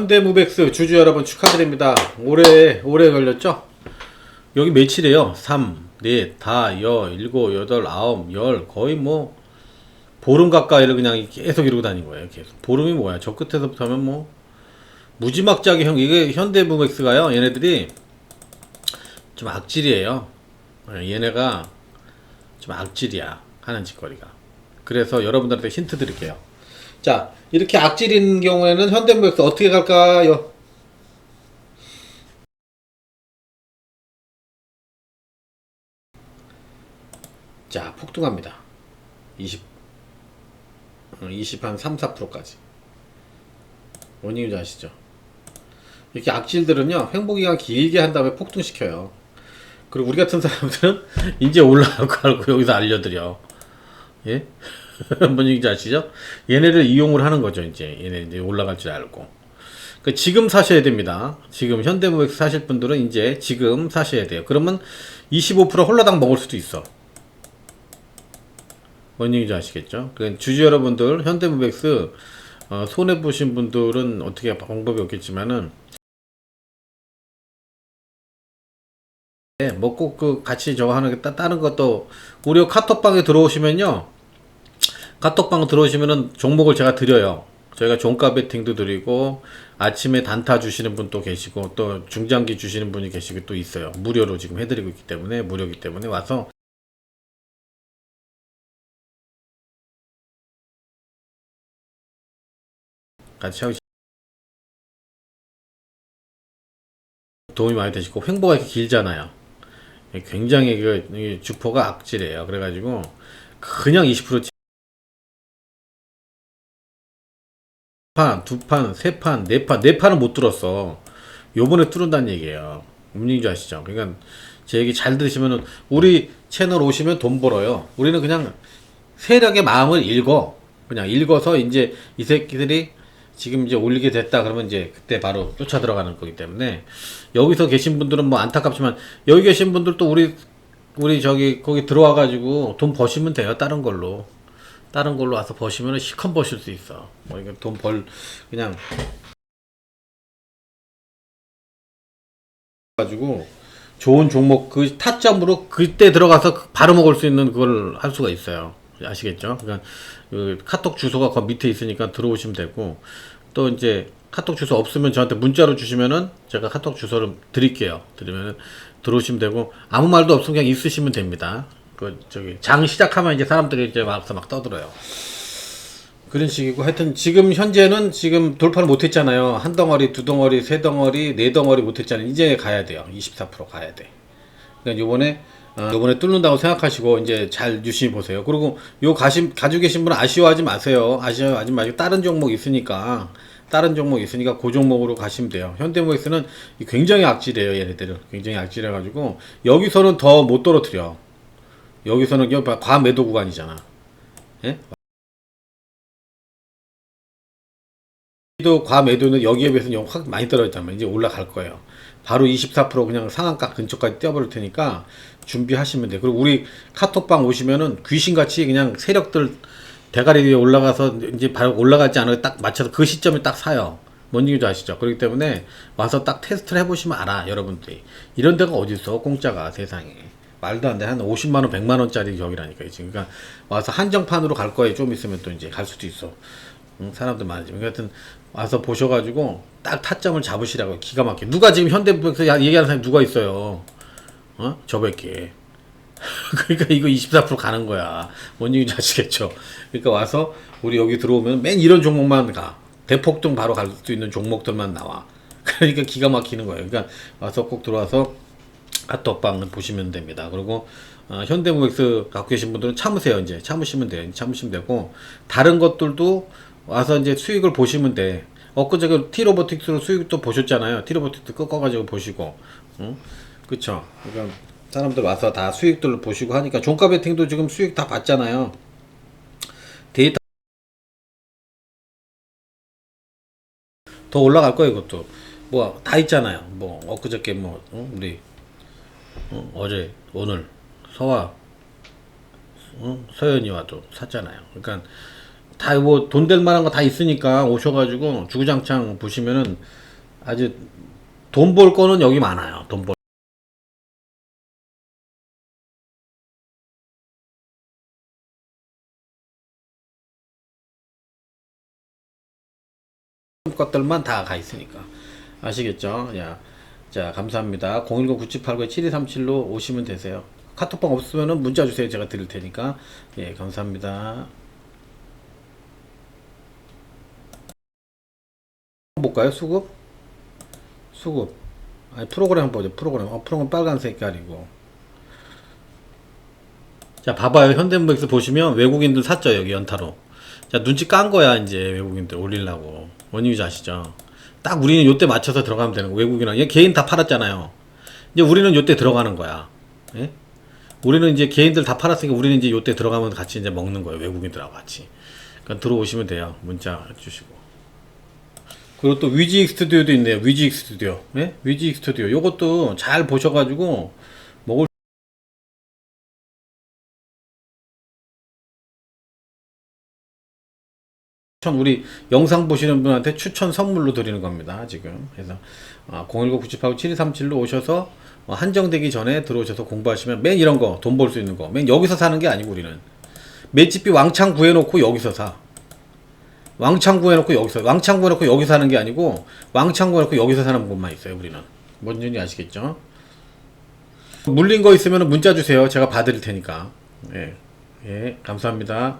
현대무백스 주주 여러분 축하드립니다. 오래 오래 걸렸죠? 여기 며칠이에요? 3, 4, 5, 6, 7, 8, 9, 거의 뭐 보름 가까이를 그냥 계속 이러고 다닌 거예요. 계속. 보름이 뭐야? 저 끝에서부터 하면 뭐 무지막지하게 형 이게 현대무백스가요. 얘네들이 좀 악질이에요. 예, 얘네가 좀 악질이야 하는 짓거리가. 그래서 여러분들한테 힌트 드릴게요. 자 이렇게 악질인 경우에는 현대무백스 어떻게 갈까요? 자 폭등합니다. 20 20 한 3, 4%까지. 원인인지 아시죠? 이렇게 악질들은요 횡보기간 길게 한 다음에 폭등시켜요. 그리고 우리 같은 사람들은 이제 올라갈 거 알고 여기서 알려드려. 예? 뭔 얘기인지 아시죠? 얘네를 이용을 하는 거죠, 이제. 얘네 이제 올라갈 줄 알고. 그 지금 사셔야 됩니다. 지금 현대무엑스 사실 분들은 이제 지금 사셔야 돼요. 그러면 25% 홀라당 먹을 수도 있어. 뭔 얘기인지 아시겠죠? 그 주주 여러분들 현대무백스 어, 손해 보신 분들은 어떻게 방법이 없겠지만은 네, 뭐꼭 그 같이 저거 하는 게 따, 다른 것도 우리 카톡방에 들어오시면요 카톡방 들어오시면은 종목을 제가 드려요 저희가 종가 베팅도 드리고 아침에 단타 주시는 분도 계시고 또 중장기 주시는 분이 계시고 또 있어요 무료로 지금 해드리고 있기 때문에 무료이기 때문에 와서 같이 하고 도움이 많이 되시고 횡보가 이렇게 길잖아요. 굉장히 그이 주포가 악질이에요. 그래가지고 그냥 20% 판, 두 판, 세 판, 네 판, 네 판은 못 들었어. 요번에 뚫은다는 얘기예요. 뭔줄 아시죠? 그러니까 제 얘기 잘 들으시면은 우리 채널 오시면 돈 벌어요. 우리는 그냥 세력의 마음을 읽어. 그냥 읽어서 이제 이 새끼들이 지금 이제 올리게 됐다 그러면 이제 그때 바로 쫓아 들어가는 거기 때문에 여기서 계신 분들은 뭐 안타깝지만 여기 계신 분들도 우리 우리 저기 거기 들어와 가지고 돈 버시면 돼요 다른 걸로 다른 걸로 와서 버시면 시컨 버실 수 있어 뭐 이거 돈 벌 그냥 가지고 좋은 종목 그 타점으로 그때 들어가서 바로 먹을 수 있는 그걸 할 수가 있어요. 아시겠죠? 그러니까 그 카톡 주소가 그 밑에 있으니까 들어오시면 되고 또 이제 카톡 주소 없으면 저한테 문자로 주시면은 제가 카톡 주소를 드릴게요. 드리면은 들어오시면 되고 아무 말도 없으면 그냥 있으시면 됩니다. 그 저기 장 시작하면 이제 사람들이 이제 막서 막 떠들어요. 그런 식이고 하여튼 지금 현재는 지금 돌파를 못했잖아요. 한 덩어리, 두 덩어리, 세 덩어리, 네 덩어리 못했잖아요. 이제 가야 돼요. 24% 가야 돼. 그러니까 요번에 어, 요번에 뚫는다고 생각하시고 이제 잘 유심히 보세요. 그리고 요 가심 가지고 계신 분은 아쉬워하지 마세요. 아쉬워하지 마시고 다른 종목 있으니까 다른 종목 있으니까 그 종목으로 가시면 돼요. 현대모엑스는 굉장히 악질이에요. 얘네들은 굉장히 악질해 가지고 여기서는 더 못 떨어뜨려. 여기서는 과매도 구간이잖아. 예? 도 과매도는 여기에 비해서는 확 많이 떨어졌잖아요. 이제 올라갈 거예요. 바로 24% 그냥 상한가 근처까지 뛰어버릴 테니까 준비하시면 돼요. 그리고 우리 카톡방 오시면은 귀신같이 그냥 세력들 대가리 위에 올라가서 이제 바로 올라가지 않아도 딱 맞춰서 그 시점에 딱 사요. 뭔 얘기인지 아시죠? 그렇기 때문에 와서 딱 테스트를 해보시면 알아, 여러분들이. 이런 데가 어딨어, 공짜가 세상에. 말도 안 돼. 한 50만 원, 100만 원짜리 저기라니까, 지금. 그러니까 와서 한정판으로 갈 거예요. 좀 있으면 또 이제 갈 수도 있어. 응, 사람들 많아지면. 하여튼 와서 보셔가지고 딱 타점을 잡으시라고 기가 막혀. 누가 지금 현대부에서 얘기하는 사람이 누가 있어요? 어? 저밖에. 그러니까 이거 24% 가는 거야. 뭔 얘기인지 아시겠죠? 그러니까 와서 우리 여기 들어오면 맨 이런 종목만 가. 대폭등 바로 갈 수 있는 종목들만 나와. 그러니까 기가 막히는 거예요. 그러니까 와서 꼭 들어와서 카톡방 보시면 됩니다. 그리고 어, 현대무엑스 갖고 계신 분들은 참으세요. 이제 참으시면 돼요. 참으시면 되고 다른 것들도 와서 이제 수익을 보시면 돼. 엊그제 그 티로보틱스로 수익도 보셨잖아요. 티로보틱스 꺾어가지고 보시고, 응? 그쵸? 그러니까 사람들 와서 다 수익들을 보시고 하니까 종가 베팅도 지금 수익 다 봤잖아요. 데이터 더 올라갈 거예요, 이것도. 뭐 다 있잖아요. 뭐 엊그저께 뭐 응? 우리 어, 어제 오늘 서화 어? 서연이와 도 샀잖아요. 그러니까 다 뭐 돈 될 만한 거 다 있으니까 오셔가지고 주구장창 보시면은 아주 돈 벌 거는 여기 많아요. 돈 벌. 것들만 다 가 있으니까 아시겠죠? 야, 자 감사합니다. 010-9789-7237로 오시면 되세요. 카톡방 없으면은 문자 주세요. 제가 드릴 테니까 예 감사합니다. 볼까요? 수급? 수급. 아니 프로그램 한번 보죠. 프로그램. 어, 프로그램 빨간 색깔이고. 자 봐봐요. 현대무엑스 보시면 외국인들 샀죠 여기 연타로. 자 눈치 깐 거야 이제 외국인들 올리려고. 원유지 아시죠? 딱 우리는 요때 맞춰서 들어가면 되는 거. 외국인은 얘 개인 다 팔았잖아요. 이제 우리는 요때 들어가는 거야. 예? 우리는 이제 개인들 다 팔았으니까 우리는 이제 요때 들어가면 같이 이제 먹는 거예요. 외국인들하고 같이. 그러니까 들어오시면 돼요. 문자 주시고. 그리고 또 위지익 스튜디오도 있네요. 위지익 스튜디오. 예? 위지익 스튜디오. 요것도 잘 보셔가지고 추천 우리 영상 보시는 분한테 추천 선물로 드리는 겁니다. 지금 그래서 010-98-7237로 오셔서 어, 한정되기 전에 들어오셔서 공부하시면 맨 이런 거 돈 벌 수 있는 거 맨 여기서 사는 게 아니고 우리는 맷집비 왕창 구해놓고 여기서 사. 왕창 구해놓고 여기서 왕창 구해놓고 여기서 사는 게 아니고 왕창 구해놓고 여기서 사는 곳만 있어요 우리는 뭔지 아시겠죠? 물린 거 있으면 문자 주세요 제가 봐드릴 테니까 예, 예 감사합니다